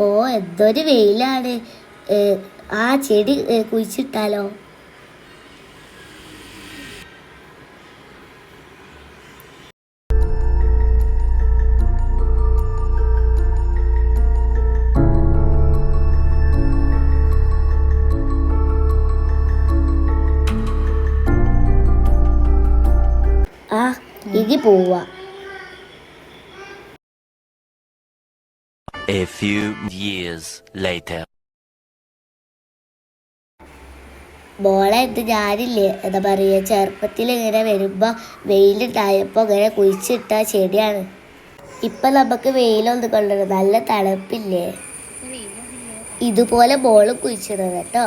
ഓ എന്തൊരു വെയിലാണ്. ആ ചെടി കുഴിച്ചിട്ടാലോ? ആ ഇനി പോവാ. A few years later. മോളെ ഇത് ഞാനില്ലേ എന്താ പറയുക. ചെറുപ്പത്തിൽ ഇങ്ങനെ വരുമ്പോൾ വെയിലുണ്ടായപ്പോൾ ഇങ്ങനെ കുഴിച്ചിട്ട ചെടിയാണ് ഇപ്പം നമുക്ക് വെയിലൊന്നും കൊണ്ടുവരും നല്ല തണുപ്പില്ലേ? ഇതുപോലെ ബോൾ കുഴിച്ചിടുന്നത് കേട്ടോ.